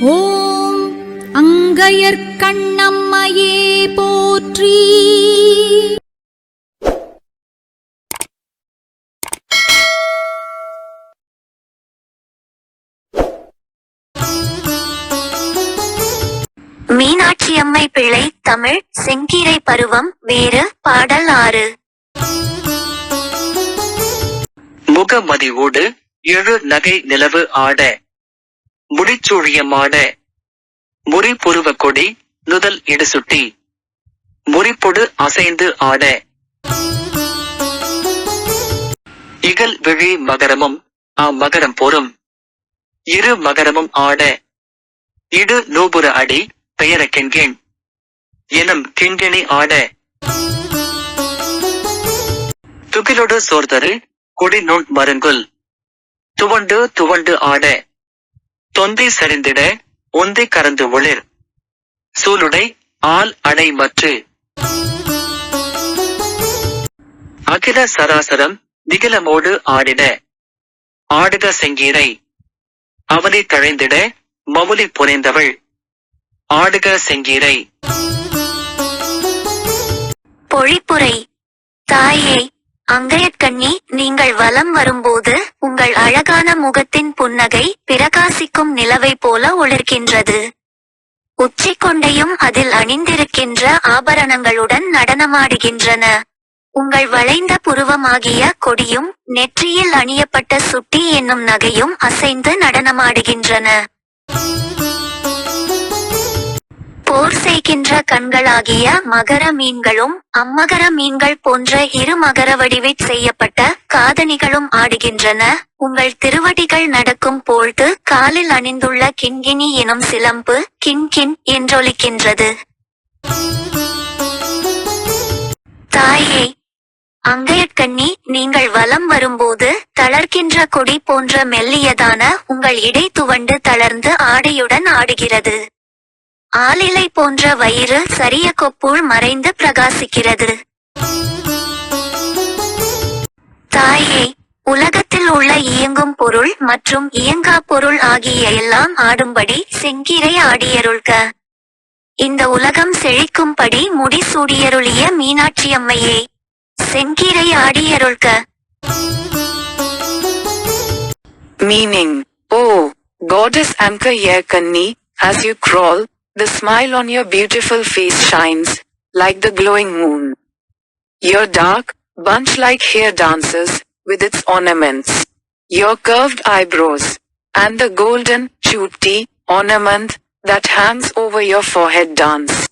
ஓம் அங்கையர்க்கண்ணம்மையே போற்றி. மீனாட்சியம்மை பிள்ளை தமிழ் செங்கீரை பருவம் வேறு பாடல் ஆறு. முகமதிவோடு எழு நகை நிலவு ஆட. முடிச்சூழியமான முறிபுருவ கொடி நுதல் இடுசுட்டி. முறிப்பொடு அசைந்து ஆட இகல் விழி மகரமும் அம்மகரம் போரும். இரு மகரமும் ஆட இடு நூபுர அடி பெயர கெண்கேண் எனும் கிண்கிணி ஆட துகிலொடு சோர்தரு கொடி நுண் மருங்குல். துவண்டு துவண்டு ஆட தொந்தி சரிந்திட ஒந்தை கறந்து ஒளிர். சூலுடை ஆள் அடை மற்று. அகில சராசரம் திகிலமோடு ஆடிட. ஆடுக செங்கீரை. அவனை தழைந்திட மவுலி புனைந்தவள். ஆடுக செங்கீரை. பொழிப்புரை தாயே வலம் வரும்போது உங்கள் அழகான முகத்தின் புன்னகை பிரகாசிக்கும் நிலவை போல ஒளிர்கின்றது. உச்சிக்கொண்டையும் அதில் அணிந்திருக்கின்ற ஆபரணங்களுடன் நடனமாடுகின்றன. உங்கள் வளைந்த புருவமாகிய கொடியும் நெற்றியில் அணியப்பட்ட சுட்டி என்னும் நகையும் அசைந்து நடனமாடுகின்றன. போர் செய்கின்ற கண்களாகிய மகர மீன்களும் அம்மகர மீன்கள் போன்ற இரு மகர வடிவில் செய்யப்பட்ட காதணிகளும் ஆடுகின்றன. உங்கள் திருவடிகள் நடக்கும் பொழுது காலில் அணிந்துள்ள கிண்கிணி எனும் சிலம்பு கிண்கின் என்றொலிக்கின்றது. தாயே அங்கையற்கண்ணி நீங்கள் வலம் வரும்போது தளர்கின்ற கொடி போன்ற மெல்லியதான உங்கள் இடை துவண்டு தளர்ந்து ஆடையுடன் ஆடுகிறது. ஆளிலை போன்ற வயிறு சரிய கொப்புள் மறைந்து பிரகாசிக்கிறது. தாயே உலகத்தில் உள்ள இயங்கும் பொருள் மற்றும் இயங்கா பொருள் ஆகிய எல்லாம் ஆடும்படி செங்கீரை ஆடியருள்க. இந்த உலகம் செழிக்கும்படி முடிசூடியருளிய மீனாட்சி அம்மையே செங்கீரை ஆடியருள்க. Meaning O goddess Goddess a kanni as you crawl, the smile on your beautiful face shines, like the glowing moon. Your dark, bunch-like hair dances, with its ornaments. Your curved eyebrows, and the golden, chutti, ornament, that hangs over your forehead dance.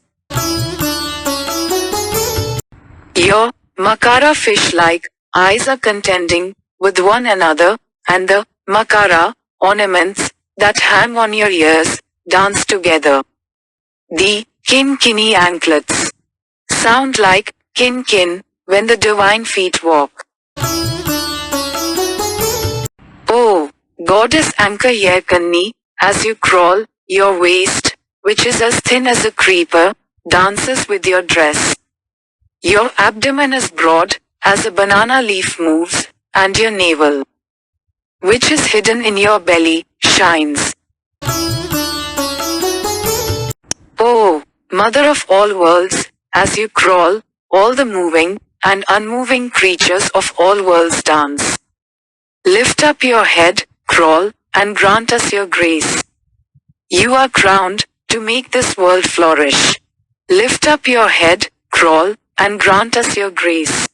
Your makara fish-like eyes are contending with one another, and the makara ornaments that hang on your ears dance together. The kinkini anklets sound like kin kin when the divine feet walk. Oh, goddess anchor Kanni, as you crawl, your waist, which is as thin as a creeper, dances with your dress. Your abdomen is broad, as a banana leaf moves, and your navel, which is hidden in your belly, shines. Oh, Mother of all worlds, as you crawl, all the moving and unmoving creatures of all worlds dance. Lift up your head, crawl, and grant us your grace. You are crowned to make this world flourish. Lift up your head, crawl, and grant us your grace.